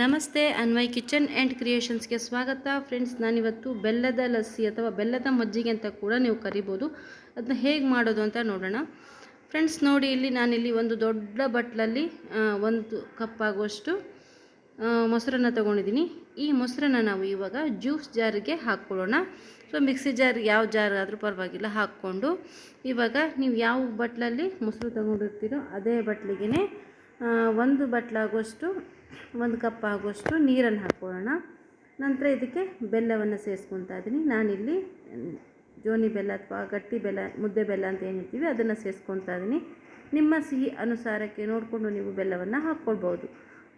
ನಮಸ್ತೆ, Anvay kitchen and ಕ್ರಿಯೇಷನ್ಸ್ಗೆ ಸ್ವಾಗತ. Friends, ನಾನಿವತ್ತು ಬೆಲ್ಲದ ಲಸ್ಸಿ ಅಥವಾ ಬೆಲ್ಲದ ಮಜ್ಜಿಗೆ ಅಂತ ಕೂಡ ನೀವು ಕರಿಬೋದು. ಅದನ್ನ ಹೇಗೆ ಮಾಡೋದು ಅಂತ ನೋಡೋಣ. ಫ್ರೆಂಡ್ಸ್, ನೋಡಿ, ಇಲ್ಲಿ ನಾನಿಲ್ಲಿ ಒಂದು ದೊಡ್ಡ ಬಟ್ಲಲ್ಲಿ ಒಂದು ಕಪ್ ಆಗುವಷ್ಟು ಮೊಸರನ್ನ ತೊಗೊಂಡಿದ್ದೀನಿ. ಈ ಮೊಸರನ್ನ ನಾವು ಇವಾಗ ಜ್ಯೂಸ್ ಜಾರಿಗೆ ಹಾಕ್ಕೊಳ್ಳೋಣ. ಸೊ, ಮಿಕ್ಸಿ ಜಾರ್ ಯಾವ ಜಾರ್ ಆದರೂ ಪರವಾಗಿಲ್ಲ, ಹಾಕ್ಕೊಂಡು ಇವಾಗ ನೀವು ಯಾವ ಬಟ್ಲಲ್ಲಿ ಮೊಸರು ತೊಗೊಂಡಿರ್ತೀರೋ ಅದೇ ಬಟ್ಲಿಗೆ ಒಂದು ಬಟ್ಲಾಗುವಷ್ಟು ಒಂದು ಕಪ್ ಆಗುವಷ್ಟು ನೀರನ್ನು ಹಾಕ್ಕೊಳ್ಳೋಣ ನಂತರ ಇದಕ್ಕೆ ಬೆಲ್ಲವನ್ನು ಸೇರಿಸ್ಕೊತಾ ಇದ್ದೀನಿ. ನಾನಿಲ್ಲಿ ಜೋನಿ ಬೆಲ್ಲ ಅಥವಾ ಗಟ್ಟಿ ಬೆಲ್ಲ, ಮುದ್ದೆ ಬೆಲ್ಲ ಅಂತ ಏನು ಹೇಳ್ತೀವಿ, ಅದನ್ನು ಸೇರಿಸ್ಕೊತಾ ಇದ್ದೀನಿ. ನಿಮ್ಮ ಸಿಹಿ ಅನುಸಾರಕ್ಕೆ ನೋಡಿಕೊಂಡು ನೀವು ಬೆಲ್ಲವನ್ನು ಹಾಕ್ಕೊಳ್ಬೋದು.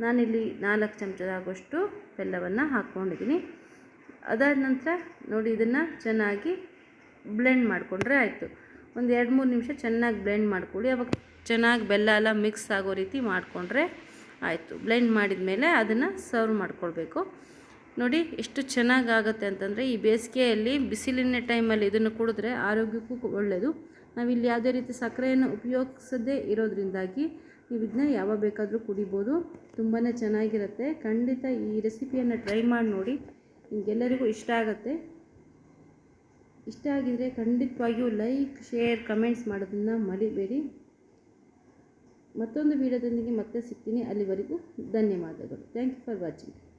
ನಾನಿಲ್ಲಿ ನಾಲ್ಕು ಚಮಚದಾಗುವಷ್ಟು ಬೆಲ್ಲವನ್ನು ಹಾಕ್ಕೊಂಡಿದ್ದೀನಿ. ಅದಾದ ನಂತರ ನೋಡಿ, ಇದನ್ನು ಚೆನ್ನಾಗಿ ಬ್ಲೆಂಡ್ ಮಾಡಿಕೊಂಡ್ರೆ ಆಯಿತು. ಒಂದು ಎರಡು ಮೂರು ನಿಮಿಷ ಚೆನ್ನಾಗಿ ಬ್ಲೆಂಡ್ ಮಾಡ್ಕೊಳ್ಳಿ. ಅವಾಗ ಚೆನ್ನಾಗಿ ಬೆಲ್ಲ ಎಲ್ಲ ಮಿಕ್ಸ್ ಆಗೋ ರೀತಿ ಮಾಡಿಕೊಂಡ್ರೆ ಆಯಿತು. ಬ್ಲೆಂಡ್ ಮಾಡಿದ ಮೇಲೆ ಅದನ್ನು ಸರ್ವ್ ಮಾಡ್ಕೊಳ್ಬೇಕು. ನೋಡಿ, ಎಷ್ಟು ಚೆನ್ನಾಗಾಗತ್ತೆ ಅಂತಂದರೆ ಈ ಬೇಸಿಗೆಯಲ್ಲಿ ಬಿಸಿಲಿನ ಟೈಮಲ್ಲಿ ಇದನ್ನು ಕುಡಿದ್ರೆ ಆರೋಗ್ಯಕ್ಕೂ ಒಳ್ಳೆಯದು ನಾವಿಲ್ಲಿ ಯಾವುದೇ ರೀತಿ ಸಕ್ಕರೆಯನ್ನು ಉಪಯೋಗಿಸದೇ ಇರೋದ್ರಿಂದಾಗಿ ನೀವು ಇದನ್ನ ಯಾವಾಗ ಬೇಕಾದರೂ ಕುಡಿಬೋದು. ತುಂಬಾ ಚೆನ್ನಾಗಿರುತ್ತೆ. ಖಂಡಿತ ಈ ರೆಸಿಪಿಯನ್ನು ಟ್ರೈ ಮಾಡಿ ನೋಡಿ. ನಿಮಗೆಲ್ಲರಿಗೂ ಇಷ್ಟ ಆಗುತ್ತೆ. ಇಷ್ಟ ಆಗಿದರೆ ಖಂಡಿತವಾಗಿಯೂ ಲೈಕ್ ಶೇರ್ ಕಮೆಂಟ್ಸ್ ಮಾಡೋದನ್ನು ಮರಿಬೇಡಿ. ಮತ್ತೊಂದು ವಿಡಿಯೋದೊಂದಿಗೆ ಮತ್ತೆ ಸಿಗ್ತೀನಿ. ಅಲ್ಲಿವರೆಗೂ ಧನ್ಯವಾದಗಳು. Thank you for watching